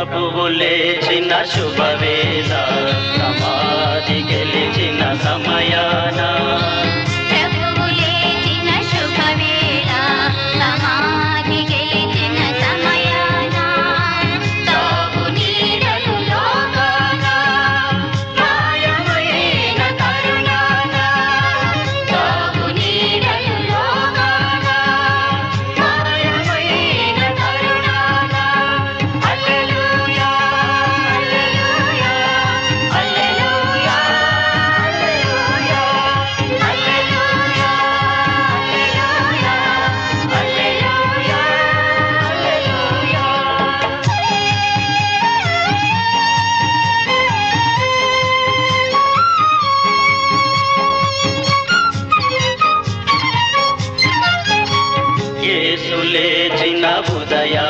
ప్రభువు లేచిన శుభవేళ సమాధి గెలిచిన సమయాన Zaya.